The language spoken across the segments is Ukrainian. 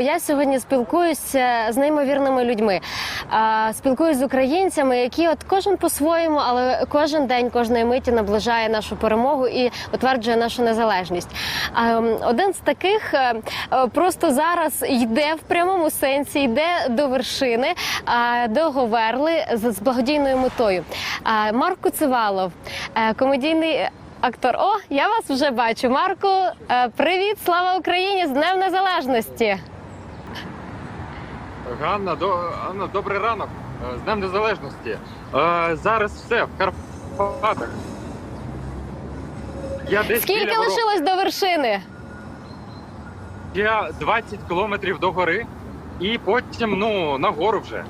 Я сьогодні спілкуюся з неймовірними людьми. А, Спілкуюсь з українцями, які от кожен по-своєму, але кожен день, кожної миті наближає нашу перемогу і утверджує нашу незалежність. Один з таких е, е, просто зараз йде в прямому сенсі, йде до вершини, а, до Говерли з благодійною метою. Марк Куцевалов, е, комедійний. Актор, о, я вас вже бачу. Марку, привіт, слава Україні! З Днем Незалежності! Ганна, до... Анна, добрий ранок. Е, З Днем Незалежності. Е, зараз все в Карпатах. Я десь Скільки біля ворот. лишилось до вершини? Я 20 кілометрів до гори і потім ну, на гору вже.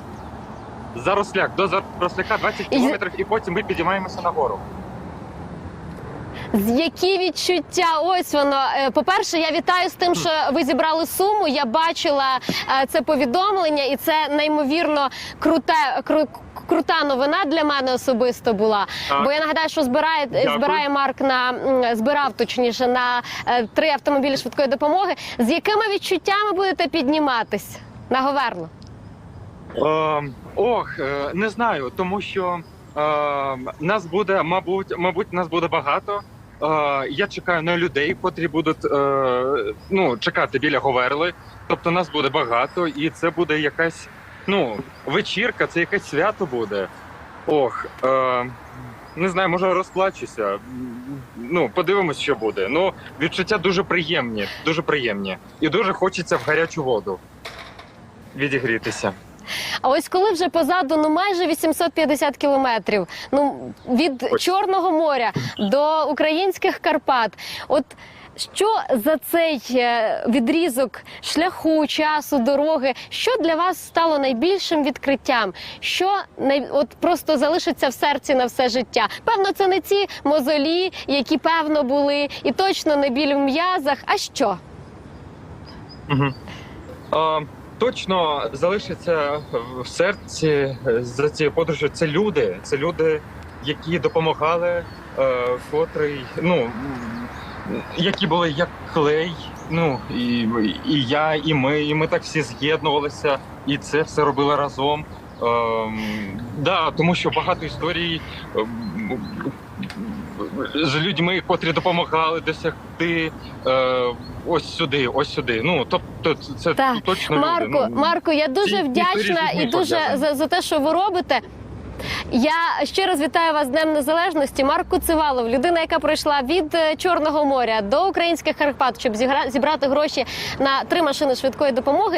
Заросляк, до заросляка 20 І- кілометрів, і потім ми підіймаємося на гору. З які відчуття? Ось воно. Е, По-перше, я вітаю з тим, що ви зібрали суму. Я бачила е, це повідомлення, і це неймовірно круте, кру- крута новина для мене особисто була. Так. Бо я нагадаю, що збирає Дякую. збирає Марк на збирав точніше на е, три автомобілі швидкої допомоги. З якими відчуттями будете підніматись на Говерлу? Е, ох, е, не знаю, тому що е, нас буде, мабуть, мабуть, нас буде багато. Я чекаю на людей, котрі будуть е, ну, чекати біля Говерли. Тобто нас буде багато, і це буде якась ну, вечірка, це якесь свято буде. Ох, е, не знаю, може розплачуся. Ну, подивимось, що буде. Ну, відчуття дуже приємні, дуже приємні. І дуже хочеться в гарячу воду відігрітися. А ось коли вже позаду ну майже 850 кілометрів, ну від Чорного моря до українських Карпат, от. Що за цей е, відрізок шляху, часу, дороги? Що для вас стало найбільшим відкриттям? Що най... от просто залишиться в серці на все життя? Певно, це не ці мозолі, які певно були, і точно не біль в м'язах. А що? Угу. А, точно залишиться в серці за цією подорожі. Це люди, це люди, які допомагали, е, котрий, ну які були як клей. Ну і, і я, і ми, і ми так всі з'єднувалися, і це все робили разом. Ем, да, тому що багато історій ем, з людьми, котрі допомагали досягти е, ось сюди, ось сюди. Ну тобто, це Так. точно Марко, люди. Ну, Марко, я дуже ці вдячна і дуже за, за те, що ви робите. Я ще раз вітаю вас з Днем Незалежності. Марко Цивалов, людина, яка пройшла від е, Чорного моря до українських Карпат, щоб зібрати гроші на три машини швидкої допомоги.